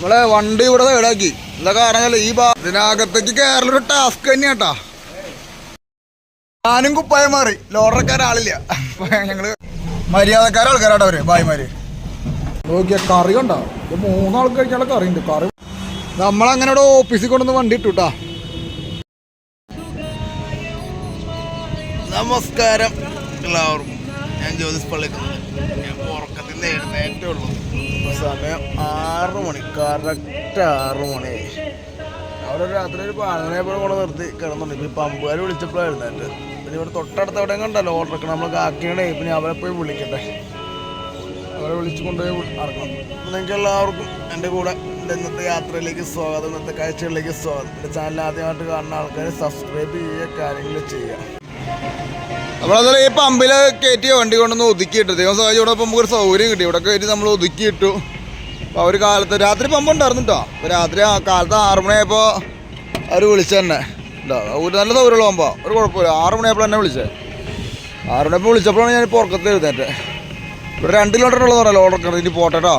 നമ്മളെ വണ്ടി ഇവിടെ സൈഡാക്കി എന്താ കാരണം ഈ ഇതിനകത്തേക്ക് ഒരു ടാസ്ക് തന്നെയാട്ടാ. ഞാനും കുപ്പായം മാറി. ലോറക്കാരാളില്ല ഞങ്ങൾ മര്യാദക്കാര ആൾക്കാരാട്ടോ അവർ ഭായിമാര്. നോക്കിയ കറി കണ്ടോ? മൂന്നാൾക്ക് കഴിക്കാനുള്ള കറി ഉണ്ട് കറി നമ്മളങ്ങനെ ഇവിടെ ഓഫീസിൽ കൊണ്ടുവന്ന് വണ്ടി ഇട്ടുട്ടാ. നമസ്കാരം എല്ലാവർക്കും. ഞാൻ ജ്യോതിസ് പള്ളിക്കുന്നു ഞാൻ ഉറക്കത്തിൽ നിന്ന് എഴുന്നേറ്റേ ഉള്ളൂ. സമയം ആറ് മണി. കറക്റ്റ് ആറ് മണി. അവിടെ രാത്രി ഒരു പോലെ കൊണ്ട് നിർത്തി കിടന്നുണ്ട്. ഇപ്പം പമ്പുകാർ വിളിച്ചപ്പോഴായിരുന്നു എന്റെ പിന്നെ ഇവിടെ തൊട്ടടുത്ത് എവിടെയും കണ്ടല്ലോ ഓർഡർ ഒക്കെ. നമ്മൾ കാക്കിയുടെ പിന്നെ അവരെ പോയി വിളിക്കട്ടെ. അവരെ വിളിച്ചു കൊണ്ടുപോയി ഇറക്കണം നിങ്ങൾക്ക് എല്ലാവർക്കും എന്റെ കൂടെ എന്റെ ഇന്നത്തെ യാത്രയിലേക്ക് സ്വാഗതം. ഇന്നത്തെ കാഴ്ചകളിലേക്ക് സ്വാഗതം. എന്റെ ചാനൽ ആദ്യമായിട്ട് കാണുന്ന ആൾക്കാരെ സബ്സ്ക്രൈബ് ചെയ്യുക കാര്യങ്ങൾ ചെയ്യുക. നമ്മളതുപോലെ ഈ പമ്പിൽ കയറ്റിയ വണ്ടി കൊണ്ടൊന്ന് ഒതുക്കിയിട്ട് ദൈവം സഹായിച്ചു. ഇവിടെ നമുക്ക് ഒരു സൗകര്യം കിട്ടി. ഇവിടെ കയറ്റി നമ്മൾ ഒതുക്കിയിട്ടു അപ്പോൾ ഒരു കാലത്ത് രാത്രി പമ്പ് ഉണ്ടായിരുന്നു കേട്ടോ അപ്പോൾ രാത്രി ആ കാലത്ത് ആറ് മണിയായപ്പോൾ അവർ വിളിച്ചു തന്നെ. കേട്ടോ ഒരു നല്ല സൗകര്യമുള്ള പമ്പാ. ഒരു കുഴപ്പമില്ല. ആറ് മണിയായപ്പോൾ എന്നെ വിളിച്ചത് ആറ് മണിയപ്പോൾ വിളിച്ചപ്പോഴാണ് ഞാൻ പുറക്കത്ത് എഴുന്നേറ്റ്. ഇവിടെ രണ്ട് കിലോമീറ്റർ ഉള്ളത് പറഞ്ഞല്ലോ ഓർഡർ കിടന്ന് ഇനി പോട്ടെ കേട്ടോ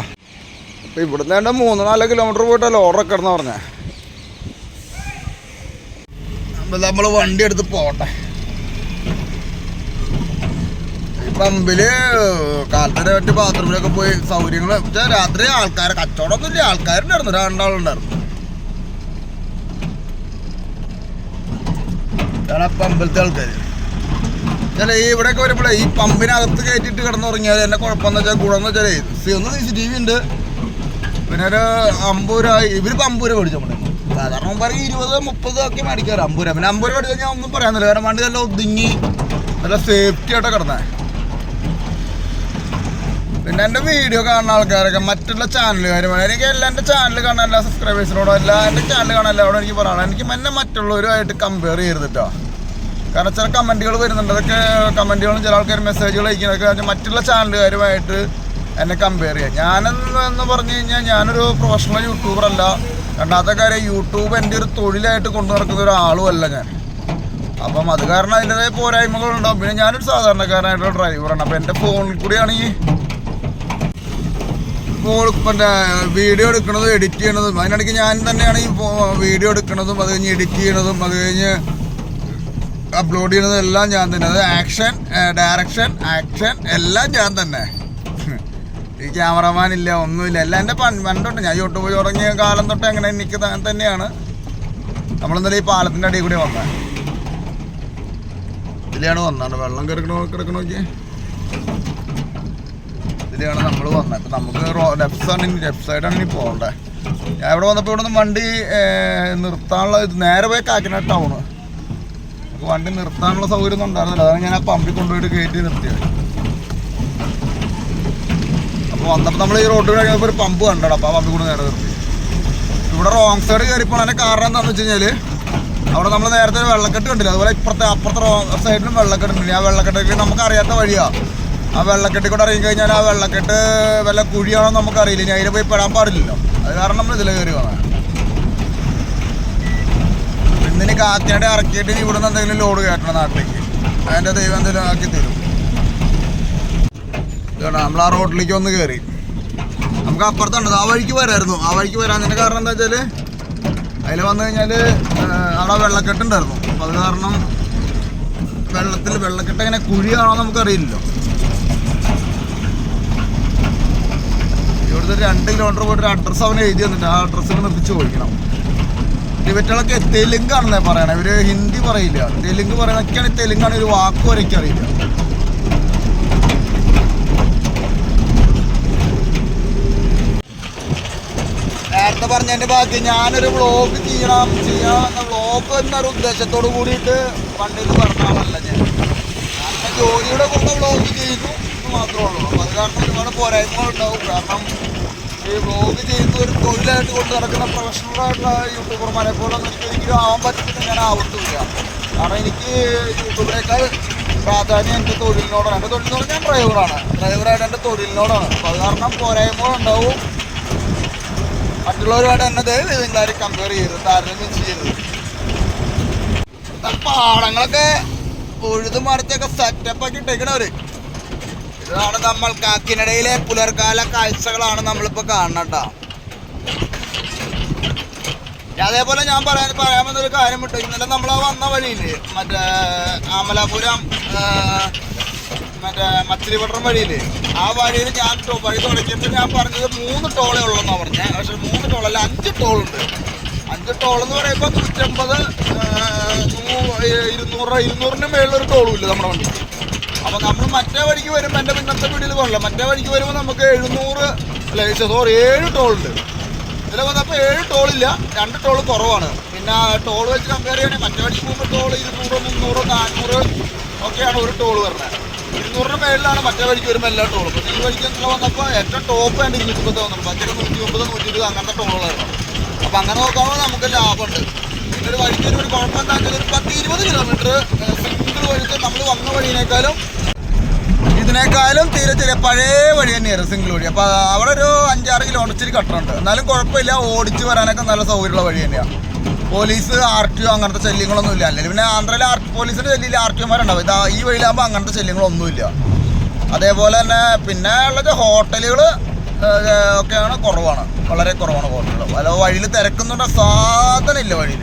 അപ്പോൾ ഇവിടുന്ന് തന്നെ മൂന്ന് നാല് കിലോമീറ്റർ പോയിട്ടല്ലോ ഓർഡർ കിടന്ന് പറഞ്ഞേ. നമ്മൾ വണ്ടി എടുത്ത് പോട്ടെ. പമ്പിൽ കാലത്തെ മറ്റു ബാത്റൂമിലൊക്കെ പോയി സൗകര്യങ്ങൾ വെച്ചാൽ രാത്രി ആൾക്കാരെ ഇല്ല ആൾക്കാരുണ്ടായിരുന്നു രണ്ടാളുണ്ടായിരുന്നു പമ്പിലത്തെ ആൾക്കാർ ചില ഈ ഇവിടെയൊക്കെ വരുമ്പോഴേ ഈ പമ്പിനകത്ത് കയറ്റിട്ട് കിടന്നുറങ്ങിയാൽ എന്നെ കുഴപ്പമെന്ന് വെച്ചാൽ ഗുണമെന്ന് വെച്ചാൽ സി ഒന്ന് സി സി ടി വി ഉണ്ട്. പിന്നെ ഒരു അമ്പൂര അമ്പത് രൂപ മേടിച്ചു നമ്മുടെ സാധാരണ പറയും ഇരുപത് മുപ്പത് ഒക്കെ മേടിക്കാറ്. അമ്പൂര. പിന്നെ അമ്പൂര മേടിച്ചാൽ ഞാൻ ഒന്നും പറയാനില്ല. കാരണം വണ്ടി നല്ല ഒതുങ്ങി നല്ല സേഫ്റ്റി ആയിട്ടാണ് കിടന്നത് പിന്നെ എന്റെ വീഡിയോ കാണുന്ന ആൾക്കാരൊക്കെ മറ്റുള്ള ചാനലുകാരുമാണ് എനിക്ക് എല്ലാ എന്റെ ചാനൽ കാണാൻ എല്ലാ സബ്സ്ക്രൈബേഴ്സിനോടും എല്ലാ എന്റെ ചാനൽ കാണാൻ എല്ലാവരോടും എനിക്ക് പറയണം എനിക്ക് എന്നെ മറ്റുള്ളവരുമായിട്ട് കമ്പയർ ചെയ്തിട്ടോ കാരണം ചില കമന്റുകൾ വരുന്നുണ്ട്. അതൊക്കെ കമന്റുകളും ചില ആൾക്കാർ മെസ്സേജുകൾ അയക്കുന്നതൊക്കെ മറ്റുള്ള ചാനലുകാരുമായിട്ട് എന്നെ കമ്പയർ ചെയ്യാം. ഞാനെന്ന് എന്ന് പറഞ്ഞു കഴിഞ്ഞാൽ ഞാനൊരു പ്രൊഫഷണൽ യൂട്യൂബർ അല്ല. രണ്ടാമത്തെ കാര്യം യൂട്യൂബ് എന്റെ ഒരു തൊഴിലായിട്ട് കൊണ്ടു നടക്കുന്ന ഒരാളും അല്ല ഞാൻ. അപ്പം അത് കാരണം അതിന്റെതായ പോരായ്മകളുണ്ടാവും. പിന്നെ ഞാനൊരു സാധാരണക്കാരനായിട്ടുള്ള ഡ്രൈവറാണ് അപ്പം എന്റെ ഫോണിൽ കൂടിയാണ് ഈ ഫോൺ പിന്നെ വീഡിയോ എടുക്കുന്നതും എഡിറ്റ് ചെയ്യണതും. അതിനിടയ്ക്ക് ഞാൻ തന്നെയാണ് ഈ വീഡിയോ എടുക്കുന്നതും അത് കഴിഞ്ഞ് എഡിറ്റ് ചെയ്യണതും അത് കഴിഞ്ഞ് അപ്ലോഡ് ചെയ്യണതും എല്ലാം ഞാൻ തന്നെ. അത് ആക്ഷൻ ഡയറക്ഷൻ ആക്ഷൻ എല്ലാം ഞാൻ തന്നെ. ഈ ക്യാമറമാൻ ഇല്ല ഒന്നുമില്ല. എല്ലാം എന്റെ പണ്ട് പണ്ടുണ്ട് ഞാൻ യൂട്യൂബ് തുടങ്ങിയ കാലം തൊട്ട് അങ്ങനെ എനിക്ക് തന്നെയാണ്. നമ്മളിന്നലെ ഈ പാലത്തിന്റെ അടിയിൽ കൂടി വന്നത് ഇതിലാണ് വന്നത് വെള്ളം കിടക്കണോ കിടക്കണോ ഇതിലാണ് നമ്മൾ വന്നത്. ഇപ്പം നമുക്ക് ലെഫ്റ്റ് സൈഡ് ലെഫ്റ്റ് സൈഡാണ് ഇനി പോകേണ്ടത് ഞാൻ ഇവിടെ വന്നപ്പോൾ ഇവിടെ നിന്ന് വണ്ടി നിർത്താനുള്ള ഇത് നേരെ പോയി കാക്കനാട് ടൗണ് നമുക്ക് വണ്ടി നിർത്താനുള്ള സൗകര്യം ഒന്നും ഉണ്ടായിരുന്നില്ല. അതാണ് ഞാൻ ആ പമ്പിൽ കൊണ്ടുപോയിട്ട് കയറ്റി നിർത്തിയത്. അപ്പോൾ വന്നപ്പോൾ നമ്മൾ ഈ റോഡ് കഴിഞ്ഞപ്പോൾ ഒരു പമ്പ് കണ്ടോ അപ്പോൾ ആ പമ്പിൽ കൂടെ നേരെ നിർത്തി. ഇവിടെ റോങ് സൈഡ് കയറിപ്പോൾ അതിന്റെ കാരണം എന്താണെന്ന് വെച്ച് കഴിഞ്ഞാൽ അവിടെ നമ്മൾ നേരത്തെ ഒരു വെള്ളക്കെട്ട് കണ്ടില്ല? അതുപോലെ ഇപ്പുറത്തെ അപ്പുറത്തെ സൈഡിലും വെള്ളക്കെട്ടുണ്ട് ആ വെള്ളക്കെട്ടൊക്കെ നമുക്ക് അറിയാത്ത വഴിയാണ് ആ വെള്ളക്കെട്ടിൽ കൂടെ ഇറങ്ങി കഴിഞ്ഞാൽ ആ വെള്ളക്കെട്ട് വല്ല കുഴിയാണോ നമുക്കറിയില്ല. ഇനി അതിൽ പോയി പെടാൻ പാടില്ലല്ലോ. അത് കാരണം നമ്മൾ ഇതിൽ കയറി വന്നത്. ഇന്നിനി കാക്കയുടെ ഇറക്കിയിട്ട് ഇനി ഇവിടുന്ന് എന്തെങ്കിലും ലോഡ് കയറ്റണം നാട്ടിലേക്ക്. അതിന്റെ ദൈവം എന്തെങ്കിലും ആക്കി തരും. നമ്മൾ ആ റോഡിലേക്ക് ഒന്ന് കയറി. നമുക്ക് അപ്പുറത്തുണ്ട്. ആ വഴിക്ക് വരായിരുന്നു. ആ വഴിക്ക് വരാതിന്റെ കാരണം എന്താ വെച്ചാൽ അതിൽ വന്നു കഴിഞ്ഞാൽ അവിടെ വെള്ളക്കെട്ടുണ്ടായിരുന്നു അപ്പോൾ അത് കാരണം വെള്ളത്തിൽ വെള്ളക്കെട്ട് എങ്ങനെ കുഴിയാണോ നമുക്കറിയില്ലല്ലോ. ഇവിടുത്തെ രണ്ട് കിലോമീറ്റർ പോയിട്ട് ഒരു അഡ്രസ്സ് അവൻ എഴുതി തന്നിട്ട് ആ അഡ്രസ്സിൽ നിർത്തിച്ച് ചോദിക്കണം. ഇവറ്റകളൊക്കെ തെലുങ്കാണെന്നേ പറയണേ. ഇവർ ഹിന്ദി പറയില്ല. തെലുങ്ക് പറയണൊക്കെയാണ് തെലുങ്കാണ് ഒരു വാക്ക് വരെ എനിക്ക് അറിയില്ല. നേരത്തെ പറഞ്ഞതിന്റെ ബാക്കി ഞാനൊരു വ്ളോഗ് ചെയ്യണം ചെയ്യണം എന്ന വ്ളോഗ് എന്നൊരു ഉദ്ദേശത്തോട് കൂടിയിട്ട് പണ്ടിത് പറഞ്ഞാണല്ല ഞാൻ. ജോലിയുടെ കൂടെ വ്ളോഗ് ചെയ്യുന്നു എന്ന് മാത്രമേ ഉള്ളൂ. അപ്പൊ അത് കാരണം ഒരുപാട് പോരായ്മകളുണ്ടാവും. കാരണം ഈ വ്ളോഗ് ചെയ്യുന്ന ഒരു തൊഴിലായിട്ട് കൊണ്ട് നടക്കുന്ന പ്രൊഫഷണലായിട്ടുള്ള യൂട്യൂബർമാരെ പോലെ എനിക്ക് ഒരിക്കലും ആവാൻ പറ്റില്ല ഞാൻ ആവത്തില്ല കാരണം എനിക്ക് യൂട്യൂബിനേക്കാൾ പ്രാധാന്യം എന്റെ തൊഴിലിനോടാണ്. എന്റെ തൊഴിൽ എന്ന് പറഞ്ഞാൽ ഞാൻ ഡ്രൈവറാണ് ഡ്രൈവറായിട്ട് എന്റെ തൊഴിലിനോടാണ്. അപ്പോൾ അത് കാരണം പോരായ്മകളുണ്ടാവും മറ്റുള്ളവരുമായിട്ട് എന്നത് നിങ്ങളാരും കമ്പയർ ചെയ്യരുത് താരതമ്യം ചെയ്യരുത്. പാടങ്ങളൊക്കെ ഉഴുതു മറിച്ചൊക്കെ സെറ്റപ്പ് ആക്കി ഇട്ടേക്കണവര്. ഇതാണ് നമ്മൾ കാക്കിനിടയിലെ പുലർകാല കാഴ്ചകളാണ് നമ്മളിപ്പോ കാണണട്ടോ അതേപോലെ ഞാൻ പറയാൻ പറയാൻ വന്നൊരു കാര്യം വിട്ടു ഇന്നലെ നമ്മൾ വന്ന വഴിയില്ലേ മറ്റേ ആമലാപുരം ആ, മറ്റേ മച്ചിരിപട്ടണം വഴിയില്ലേ ആ വഴിയിൽ ഞാൻ വഴി തുടങ്ങിയപ്പോൾ ഞാൻ പറഞ്ഞത് മൂന്ന് ടോളേ ഉള്ളൂ ഉള്ളൂന്നാ പറഞ്ഞത് പക്ഷെ മൂന്ന് ടോളല്ല അഞ്ച് ടോളുണ്ട്. അഞ്ച് ടോൾ എന്ന് പറയുമ്പോൾ നൂറ്റമ്പത് ആ, ഇരുന്നൂറ് ഇരുന്നൂറിന് മേളിലൊരു ടോളും ഇല്ല നമ്മുടെ വണ്ടി. അപ്പോൾ നമ്മൾ മറ്റേ വഴിക്ക് വരുമ്പോൾ എന്റെ പിന്നത്തെ വീട്ടിൽ കൊള്ളാം. മറ്റേ വഴിക്ക് വരുമ്പോൾ നമുക്ക് എഴുന്നൂറ് അല്ല സോറി ഏഴ് ടോളുണ്ട് ഇതിൽ വന്നപ്പോൾ ഏഴ് ടോളില്ല രണ്ട് ടോൾ കുറവാണ്. പിന്നെ ടോൾ വെച്ച് കമ്പയർ ചെയ്യണേ മറ്റേ വഴിക്ക് പോകുമ്പോൾ ടോൾ ഇരുന്നൂറ് മുന്നൂറ് നാനൂറ് ഒക്കെയാണ് ഒരു ടോൾ വരുന്നത്. ഇരുന്നൂറിന് മേളിലാണ് മറ്റേ വഴിക്ക് വരുമ്പോൾ എല്ലാ ടോളും അപ്പൊ ഈ വഴിക്ക് എന്നുള്ള വന്നപ്പോൾ ഏറ്റവും ടോപ്പ് ആയിട്ട് ഇരുന്നൂറ്റി പത്ത് വന്നു മറ്റേ നൂറ്റി മുപ്പത് നൂറ്റി ഇരുപത് അങ്ങനത്തെ ടോളുകളായിരുന്നു അപ്പോൾ അങ്ങനെ നോക്കാവുമ്പോൾ നമുക്ക് ലാഭമുണ്ട്. പിന്നെ ഒരു വഴിക്ക് ഒരു കുഴപ്പം എന്താ ഒരു പത്ത് ഇരുപത് കിലോമീറ്റർ വഴിക്ക് നമ്മൾ വന്ന വഴിയേക്കാളും ഇതിനേക്കാളും തീരെ ചെറിയ പഴയ വഴി തന്നെയായിരുന്നു സിംഗിൾ വഴി അപ്പോൾ അവിടെ ഒരു അഞ്ചാറ് കിലോമീറ്റർ കട്ടറുണ്ട്. എന്നാലും കുഴപ്പമില്ല ഓടിച്ച് വരാനൊക്കെ നല്ല സൗകര്യമുള്ള വഴി തന്നെയാണ് പോലീസ് ആർ ടി ഒ അങ്ങനത്തെ ശല്യങ്ങളൊന്നും ഇല്ല. അല്ലെങ്കിൽ പിന്നെ ആന്ധ്രയിലെ ആർ പോലീസിന്റെ ശല്യം ആർ ടി ഒമാരുണ്ടാവും ഇതാ ഈ വഴിയിലാകുമ്പോൾ അങ്ങനത്തെ ശല്യങ്ങളൊന്നുമില്ല. അതേപോലെ തന്നെ പിന്നെ ഉള്ളത് ഹോട്ടലുകൾ ഒക്കെയാണ് കുറവാണ്. വളരെ കുറവാണ് ഹോട്ടലുകൾ അല്ല വഴിയിൽ തിരക്കുന്നുണ്ട്. സാധനമില്ല വഴിയിൽ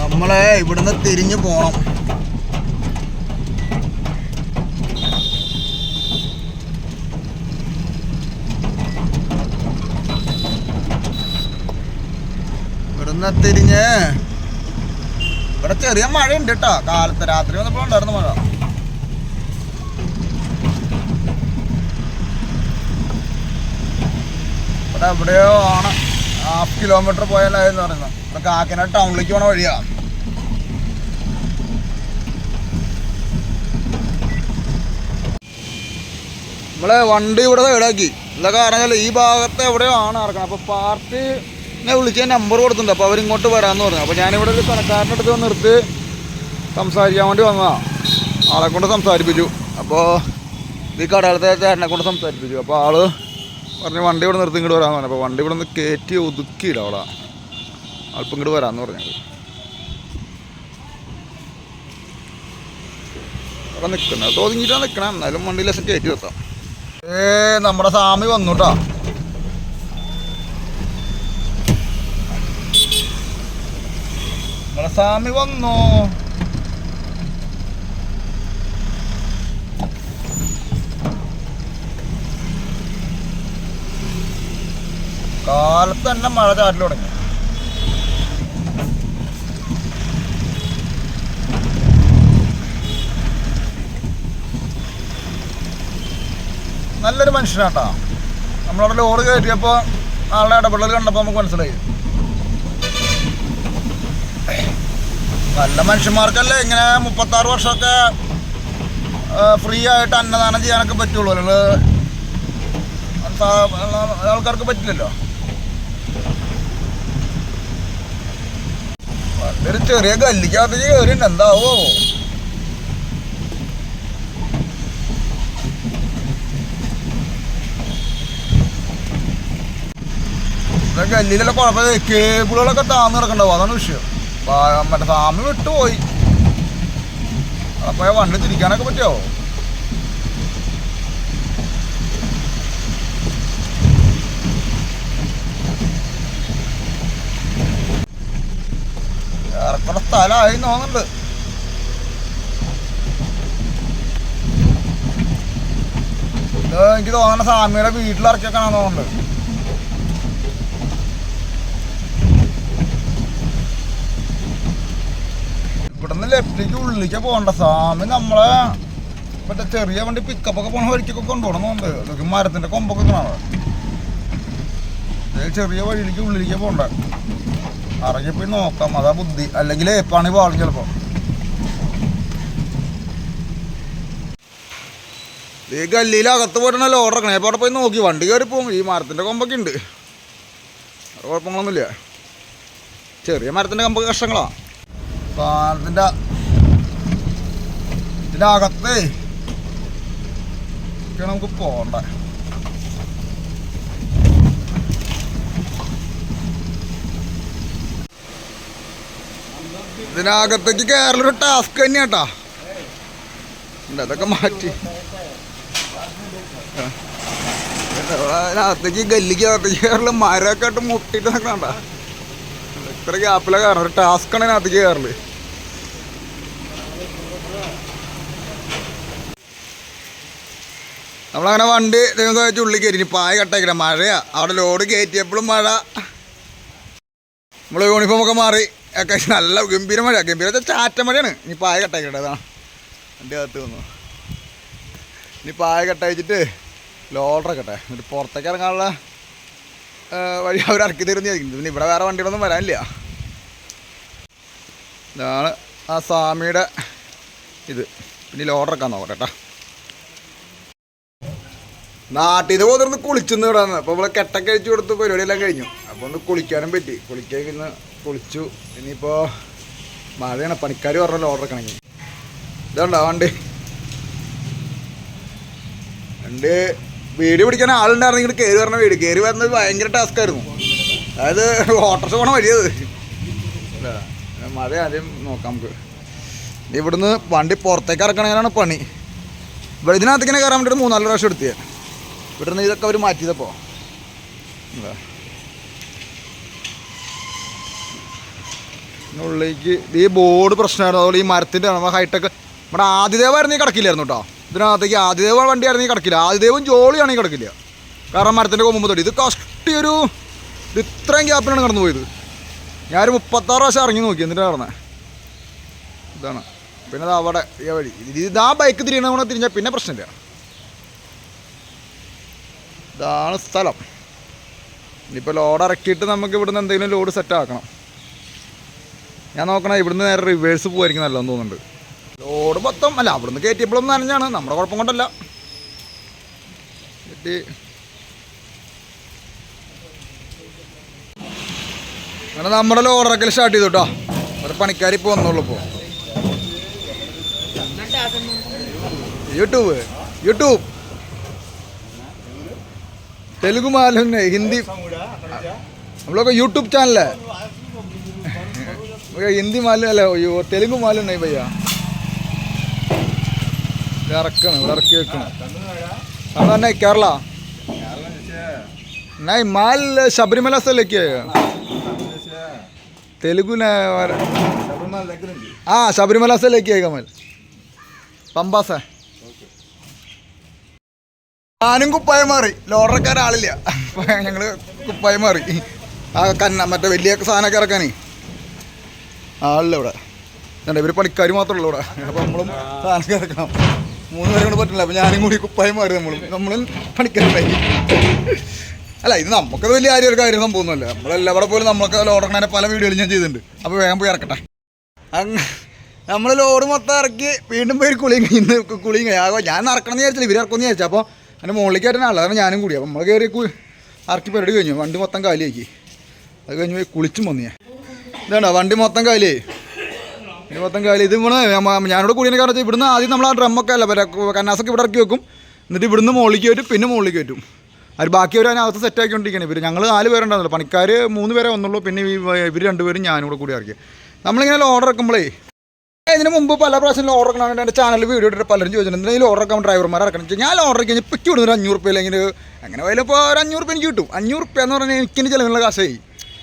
നമ്മളെ ഇവിടുന്ന് തിരിഞ്ഞു പോണം. ഇവിടുന്ന് തിരിഞ്ഞ്. ഇവിടെ ചെറിയ മഴയുണ്ട് കേട്ടോ കാലത്ത് രാത്രി വന്നപ്പോൾ ഉണ്ടായിരുന്നു മഴ. ഇവിടെ എവിടെയോ ആണ്. ഹാഫ് കിലോമീറ്റർ പോയാലായെന്ന് പറയുന്നത്. കാക്കനാട് ടൗണിലേക്ക് പോണ വഴിയാ. നമ്മളെ വണ്ടി ഇവിടെ സൈഡാക്കി. എന്താ കാരണം ഈ ഭാഗത്ത് എവിടെയോ ആണ് ഇറക്കണം അപ്പോൾ പാർട്ടി എന്നെ വിളിച്ച നമ്പർ കൊടുത്തിട്ടുണ്ട്. അപ്പോൾ അവരിങ്ങോട്ട് വരാന്ന് പറഞ്ഞു. അപ്പോൾ ഞാനിവിടെ ഒരു പണക്കാരന്റെ അടുത്ത് വന്ന് നിർത്തി സംസാരിക്കാൻ വേണ്ടി വന്നതാ. ആളെ കൊണ്ട് സംസാരിപ്പിച്ചു. അപ്പോൾ ഈ കടകളത്തെ ചേട്ടനെ കൊണ്ട് സംസാരിപ്പിച്ചു. അപ്പോൾ ആൾ പറഞ്ഞു വണ്ടി ഇവിടെ നിർത്തി ഇങ്ങോട്ട് വരാന്ന് പറഞ്ഞു. അപ്പോൾ വണ്ടി ഇവിടെ നിന്ന് കയറ്റി ഒതുക്കിയില്ല അവിടെ. അല്പം ഇങ്ങോട്ട് വരാമെന്ന് പറഞ്ഞു അവിടെ നിൽക്കുന്നത് തോന്നിയിട്ടാണ് നിൽക്കണം എന്നാലും വണ്ടി ലക്ഷം കയറ്റി വെക്കാം. ഏ നമ്മുടെ സ്വാമി വന്നു കേട്ടോ നമ്മുടെ സ്വാമി വന്നു? കാലത്ത് തന്നെ മഴ ചാറ്റൽ തുടങ്ങി. നല്ലൊരു മനുഷ്യനാട്ടാ. നമ്മളവിടെ ലോറി കയറ്റിയപ്പോൾ ആളുടെ ഇടപെടൽ കണ്ടപ്പോൾ നമുക്ക് മനസ്സിലായി. നല്ല മനുഷ്യന്മാർക്കല്ലേ ഇങ്ങനെ മുപ്പത്താറ് വർഷമൊക്കെ ഫ്രീ ആയിട്ട് അന്നദാനം ചെയ്യാനൊക്കെ പറ്റുള്ളൂ. അല്ലാണ്ട് സാ- ആൾക്കാർക്ക് പറ്റില്ലല്ലോ. ഒരു ചെറിയ കല്ലിക്കാത്ത കയറിണ്ട് എന്താവോ? ഗല്ലിയിലുള്ള കുഴപ്പമില്ല. കേബിളുകളൊക്കെ താന്ന് കിടക്കണ്ടാവും. അതാണ് വിഷയം. മറ്റേ സാമി വിട്ടുപോയി. അപ്പൊ വണ്ടി തിരിക്കാനൊക്കെ പറ്റുമോ ഏറെക്കുറെ സ്ഥലമായി തോന്നുന്നുണ്ട്. എനിക്ക് തോന്നണ സാമിയുടെ വീട്ടിലിറക്കിയൊക്കെയാണെന്ന് തോന്നുന്നുണ്ട് ഇവിടുന്ന് ലെഫ്റ്റിലേക്ക് ഉള്ളിലേക്ക് പോകണ്ട. സാമി നമ്മളെ മറ്റേ ചെറിയ വണ്ടി പിക്കപ്പ് ഒക്കെ പോണ വഴിക്കൊക്കെ കൊണ്ടുപോകണം തോന്നുന്നുണ്ട് അതൊക്കെ മരത്തിന്റെ കൊമ്പൊക്കെ കാണാം ചെറിയ വഴിയിലേക്ക് ഉള്ളിലേക്ക് പോകണ്ട. ഇറങ്ങി പോയി നോക്കാം. അതാ ബുദ്ധി. അല്ലെങ്കിൽ പണി പാളും ചിലപ്പോ. ഈ ഗല്ലിയിൽ അകത്ത് പോയിട്ടാണ് ലോഡ് ഇറക്കണേ അപ്പോൾ അവിടെ പോയി നോക്കി. വണ്ടി കയറി പോകും. ഈ മരത്തിന്റെ കൊമ്പൊക്കെ ഉണ്ട്. കുഴപ്പങ്ങളൊന്നുമില്ല. ചെറിയ മരത്തിന്റെ കൊമ്പൊക്കെ കഷ്ടങ്ങളാ അകത്തേ ഒക്കെ നമുക്ക് പോകണ്ട. ഇതിനകത്തേക്ക് കയറലൊരു ടാസ്ക് തന്നെയാട്ടാ. ഇതൊക്കെ മാറ്റി. അതിനകത്തേക്ക് ഗല്ലിക്ക് അകത്തേക്ക് കയറില്ല മരമൊക്കെ ആയിട്ട് മുട്ടിട്ട് നിൽക്കണ്ട ഇത്ര ഗ്യാപ്പിലെ കയറണം ഒരു ടാസ്ക്കാണ് അതിനകത്തേക്ക് കയറൽ നമ്മളങ്ങനെ വണ്ടി ദൈവം ഉള്ളിൽ കയറി പായ കട്ടാക്കില്ല മഴയാ. അവിടെ ലോഡ് കയറ്റിയപ്പോഴും മഴ. നമ്മൾ യൂണിഫോം ഒക്കെ മാറി ഒക്കെ നല്ല ഗംഭീര മഴ ഗംഭീര ചാറ്റ മഴയാണ്. ഇനി പായ കട്ടാക്കിട്ടെ അതാണ്. വണ്ടി അകത്ത് വന്നു ഇനി പായ കട്ടയച്ചിട്ട് ലോഡറക്കട്ടെ എന്നിട്ട് പുറത്തേക്ക് ഇറങ്ങാനുള്ള വഴി അവർ ഇറക്കി തരുന്നതായിരിക്കും. പിന്നെ ഇവിടെ വേറെ വണ്ടികളൊന്നും വരാനില്ല. ഇതാണ് ആ സ്വാമിയുടെ ഇത്. പിന്നെ ലോഡറൊക്കെ നോക്കട്ടെ കേട്ടോ നാട്ടിൽ നിന്ന് പോന്നിരുന്ന് കുളിച്ചെന്ന് ഇവിടെ വന്ന് അപ്പോൾ ഇവിടെ കെട്ടൊക്കെ അഴിച്ചു കൊടുത്ത് പരിപാടിയെല്ലാം കഴിഞ്ഞു. അപ്പോൾ ഒന്ന് കുളിക്കാനും പറ്റി. കുളിക്കാൻ ഇന്ന് കുളിച്ചു. ഇനിയിപ്പോൾ മഴയാണ്. പണിക്കാർ പറഞ്ഞല്ലോ ഓർഡർ കണങ്ങി ഇതുണ്ടോ വണ്ടി? രണ്ട് വീട് പിടിക്കാൻ ആളുണ്ടായിരുന്നെങ്കിൽ കയറി പറഞ്ഞ വീട്. കയറി വരുന്നത് ഭയങ്കര ടാസ്ക് ആയിരുന്നു. അതായത് ഓട്ടർഷ പോണ വഴിയത്. മഴ ആദ്യം നോക്കാം നമുക്ക്. ഇവിടുന്ന് വണ്ടി പുറത്തേക്ക് ഇറക്കണമെങ്കിലാണ് പണി. ഇവിടെ ഇതിനകത്ത് ഇങ്ങനെ കയറാൻ വേണ്ടിയിട്ട് മൂന്നാൽ പ്രാവശ്യം എടുത്തേ ഇവിടുന്ന് ഇതൊക്കെ അവർ മാറ്റിയതപ്പോ. ഉള്ളിലേക്ക് ഈ ബോർഡ് പ്രശ്നമായിരുന്നു. അതുപോലെ ഈ മരത്തിന്റെ നമ്മുടെ ഹൈടെക് നമ്മുടെ ആദിദേവായിരുന്നു ഈ കിടക്കില്ലായിരുന്നു കേട്ടോ. ഇതിനകത്തേക്ക് ആദിദേവ വണ്ടിയായിരുന്നു ഈ കിടക്കില്ല. ആദിദേവും ജോളിയാണ് ഈ കിടക്കില്ല. കാരണം മരത്തിന്റെ കൊമ്പ് തൊടി. ഇത് കഷ്ടിയൊരു ഇത് ഇത്രയും ഗ്യാപ്പിനാണ് കടന്നു പോയത്. ഞാനൊരു മുപ്പത്താറ് പ്രാവശ്യം ഇറങ്ങി നോക്കി എന്നിട്ട് കടന്നെ ഇതാണ്. പിന്നെ അവിടെ ഈ വഴി. ഇത് ആ ബൈക്ക് തിരിയണ തിരിഞ്ഞാൽ പിന്നെ പ്രശ്നമില്ല. ഇതാണ് സ്ഥലം. ഇനിയിപ്പോൾ ലോഡ് ഇറക്കിയിട്ട് നമുക്ക് ഇവിടുന്ന് എന്തെങ്കിലും ലോഡ് സെറ്റാക്കണം ഞാൻ നോക്കണേ ഇവിടുന്ന് നേരെ റിവേഴ്സ് പോകുമായിരിക്കും നല്ലതെന്ന് തോന്നുന്നുണ്ട്. ലോഡ് മൊത്തം അല്ല അവിടുന്ന് കയറ്റിയപ്പോഴൊന്നും നനഞ്ഞാണ്. നമ്മുടെ കുഴപ്പം കൊണ്ടല്ല. കെട്ടി. അങ്ങനെ നമ്മുടെ ലോഡറക്കൽ സ്റ്റാർട്ട് ചെയ്തു കേട്ടോ ഒരു പണിക്കാരി ഇപ്പോൾ വന്നുള്ളൂ ഇപ്പോൾ യൂട്യൂബ്. യൂട്യൂബ്. తెలుగు మాలు ఉన్నాయి హిందీ हमलोग यूट्यूब ఛానల్ है హిందీ మాలు അല്ല తెలుగు మాలు ఉన్నాయి భయ్య ഇറക്കണം ഇവിടെ ഇറക്കി വെക്കണം നമ്മളെ കേരള നൈ മാൽ ശബരിമല സ്ഥലത്തേക്ക് తెలుగునే ఆ శబరిమల అసలు ఎక్కే కమల్ పంపాసా ഞാനും കുപ്പായം മാറി. ലോഡറക്കാൻ ആളില്ല അപ്പൊ ഞങ്ങൾ കുപ്പായം മാറി. ആ കന്ന മറ്റേ വലിയ സാധനമൊക്കെ ഇറക്കാനേ. ആളില്ല ഇവിടെ. കണ്ടോ ഇവർ പണിക്കാർ മാത്രമേ ഉള്ളൂ ഇവിടെ. അപ്പൊ നമ്മളും സാധനമൊക്കെ ഇറക്കണം. മൂന്ന് പേരും കൊണ്ട് പറ്റില്ല. അപ്പൊ ഞാനും കൂടി കുപ്പായം മാറി നമ്മളും. നമ്മളും പണിക്കാരുണ്ടായി. അല്ല ഇത് നമുക്കത് വലിയ കാര്യം ഒരു കാര്യം സംഭവമൊന്നുമല്ല. നമ്മളെല്ലാം ഇവിടെ പോലും നമ്മൾക്ക് ലോഡറിനെ പല വീഡിയോയിലും ഞാൻ ചെയ്തിട്ടുണ്ട്. അപ്പോൾ വേഗം പോയി ഇറക്കട്ടെ. അങ്ങ് നമ്മൾ ലോഡ് മൊത്തം ഇറക്കി വീണ്ടും പോയി കുളിയും കുളിങ്ങി കുളിയും ഞാൻ ഇറക്കണം എന്ന് വിചാരിച്ചില്ല. ഇവർ ഇറക്കുമെന്ന് വിചാരിച്ചു. അപ്പോൾ അതിന്റെ മുകളിലേക്ക് ആയിട്ട് ആളാണ് ഞാനും കൂടി. അപ്പം നമ്മൾ കയറി ഇറക്കി പരിപാടി കഴിഞ്ഞു. വണ്ടി മൊത്തം കാലിയാക്കി. അത് കഴിഞ്ഞ് പോയി കുളിച്ചും വന്നു ഞാൻ. ഇതാണ്ടോ വണ്ടി മൊത്തം കാലിയായി വണ്ടി മൊത്തം കാലി. ഇത് ഇവിടെ ഞാനിവിടെ കൂടിയതിനെ കാരണം വെച്ചാൽ ഇവിടുന്ന് ആദ്യം നമ്മൾ ആ ഡ്രമ്മൊക്കെ അല്ല കന്നാസൊക്കെ ഇവിടെ ഇറക്കി വെക്കും. എന്നിട്ട് ഇവിടുന്ന് മുകളിലേക്ക് വരും പിന്നെ മുകളിലേക്ക് വരും അവർ ബാക്കി അവർ അതിനകത്ത് സെറ്റ് ആക്കിക്കൊണ്ടിരിക്കുകയാണ് ഇവർ ഞങ്ങൾ നാല് പേരുണ്ടായിരുന്നല്ലോ. പണിക്കാർ മൂന്ന് പേരെ വന്നുള്ളൂ. പിന്നെ ഇവർ രണ്ടുപേരും ഞാനും കൂടെ കൂടി ഇറക്കി. നമ്മളിങ്ങനെ ഓർഡർ ഇറക്കുമ്പോഴേ ഇതിന് മുമ്പ് പല പ്രാവശ്യം ഓർഡർ ഇറക്കണം എന്റെ ചാനൽ വീഡിയോ ഇട്ടിട്ട് പലരും ചോദിച്ചിട്ടുണ്ട് ഈ ഓർഡർ ഇറക്കാൻ ഡ്രൈവർമാർ ഇറക്കണം? ഞാൻ ഓർഡർ കഴിഞ്ഞാൽ പിക്ക് വിടുന്ന ഒരു അഞ്ഞൂറ് റുപ്യ അല്ലെങ്കിൽ അങ്ങനെ പോയാലും ഇപ്പോൾ ഒരു അഞ്ഞൂറ് റുപ്യ എനിക്ക് കിട്ടും. അഞ്ഞൂറ് റുപ്യ എന്ന് പറഞ്ഞാൽ എനിക്കിന്റെ ചിലവിനുള്ള കാശായി.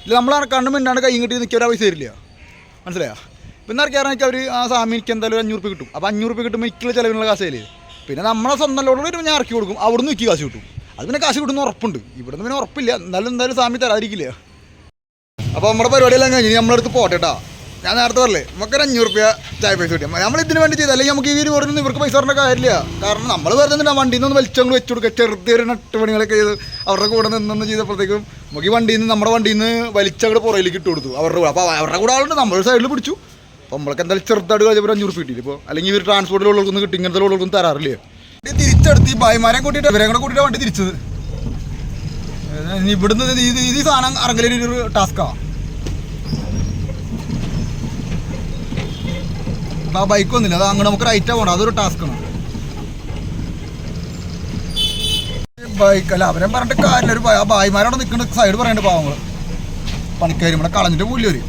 ഇല്ല നമ്മൾ ഇറക്കാണ്ട് മിണ്ടാണ്ട് കൈ കിട്ടി നിൽക്കിയ ഒരു പൈസ തരില്ല. മനസ്സിലായോ? പിന്നെ ഇറക്കിയാറെങ്കിൽ അവർ ആ സാമി എനിക്ക് എന്തായാലും ഒരു അഞ്ഞൂറ് കിട്ടും. അപ്പോൾ അഞ്ഞൂറ് റുപ്യ കിട്ടുമ്പോൾ എനിക്കുള്ള ചിലവിനുള്ള കാശയില്ലേ പിന്നെ നമ്മളെ സ്വന്തം വരുമ്പോൾ ഞാൻ ഇറക്കി കൊടുക്കും. അവിടെ നിന്ന് എനിക്ക് കാശ് കിട്ടും. അത് പിന്നെ കാശ് കിട്ടുന്ന ഉറപ്പുണ്ട്. ഇവിടുന്ന് പിന്നെ ഉറപ്പില്ല. എന്നാലും എന്തായാലും സാമി തരാതിരിക്കില്ല. അപ്പോൾ നമ്മുടെ പരിപാടിയെല്ലാം കഴിഞ്ഞ് നമ്മളടുത്ത് പോട്ടെ ഞാൻ നേരത്തെ പറഞ്ഞില്ലേ നമുക്കൊരു അഞ്ഞൂറ് രൂപ ചായ പൈസ കിട്ടിയാൽ നമ്മൾ ഇതിന് വേണ്ടി ചെയ്ത് അല്ലെങ്കിൽ നമുക്ക് ഈ ഒരു റോഡിൽ ഇവർക്ക് പൈസ പറഞ്ഞ കാര്യമില്ല. കാരണം നമ്മൾ വെറുതെ തന്നെ വണ്ടിയിൽ നിന്ന് വലിച്ചങ്ങ് വെച്ചു കൊടുക്കുക ഒരു നട്ട് പണികളൊക്കെ ചെയ്ത് അവരുടെ കൂടെ നിന്നെന്ന് ചെയ്തപ്പോഴത്തേക്കും നമുക്ക് ഈ വണ്ടിയിൽ നിന്ന് നമ്മുടെ വണ്ടിയിൽ നിന്ന് വലിച്ചങ്ങോട്ട് പുറയിലേക്ക് ഇട്ട് കൊടുത്തു അവരുടെ കൂടെ. അപ്പോൾ അവരുടെ കൂടെ ആളുണ്ട് നമ്മൾ സൈഡിൽ പിടിച്ചു. അപ്പോൾ നമ്മൾക്ക് എന്തായാലും ചെറുതായിട്ട് കഴിച്ചപ്പോൾ അഞ്ഞൂറ് റുപ്യ കിട്ടിയില്ല ഇപ്പോൾ അല്ലെങ്കിൽ ഇവർ ട്രാൻസ്പോർട്ടിലുള്ളവർക്കൊന്നും കിട്ടി ഇങ്ങനത്തെ ഉള്ളവർക്കൊന്നും തരാറില്ല? തിരിച്ചെടുത്ത് ഈ ഭായിമാരെ കൂട്ടിയിട്ട് ഇവരെ കൂടെ കൂട്ടിയിട്ട് വണ്ടി തിരിച്ചത്. ഇവിടുന്ന് ഇത് ഈ സാധനം ഇറങ്ങലൊരു ടാസ്ക്കാണ് ആ ബൈക്ക് ഒന്നുമില്ല അത് അങ്ങനെ നമുക്ക് റൈറ്റ് പോകണം അതൊരു ടാസ്ക്കാണ് ബൈക്ക് അല്ല അവരെ പറഞ്ഞിട്ട് കാര്യമില്ല. ഒരു ആ ഭായിമാരോട് നിൽക്കുന്ന സൈഡ് പറയണ്ട് പാവങ്ങൾ പണിക്കാർ ഇവിടെ കളഞ്ഞിട്ട് പോലിയൊരു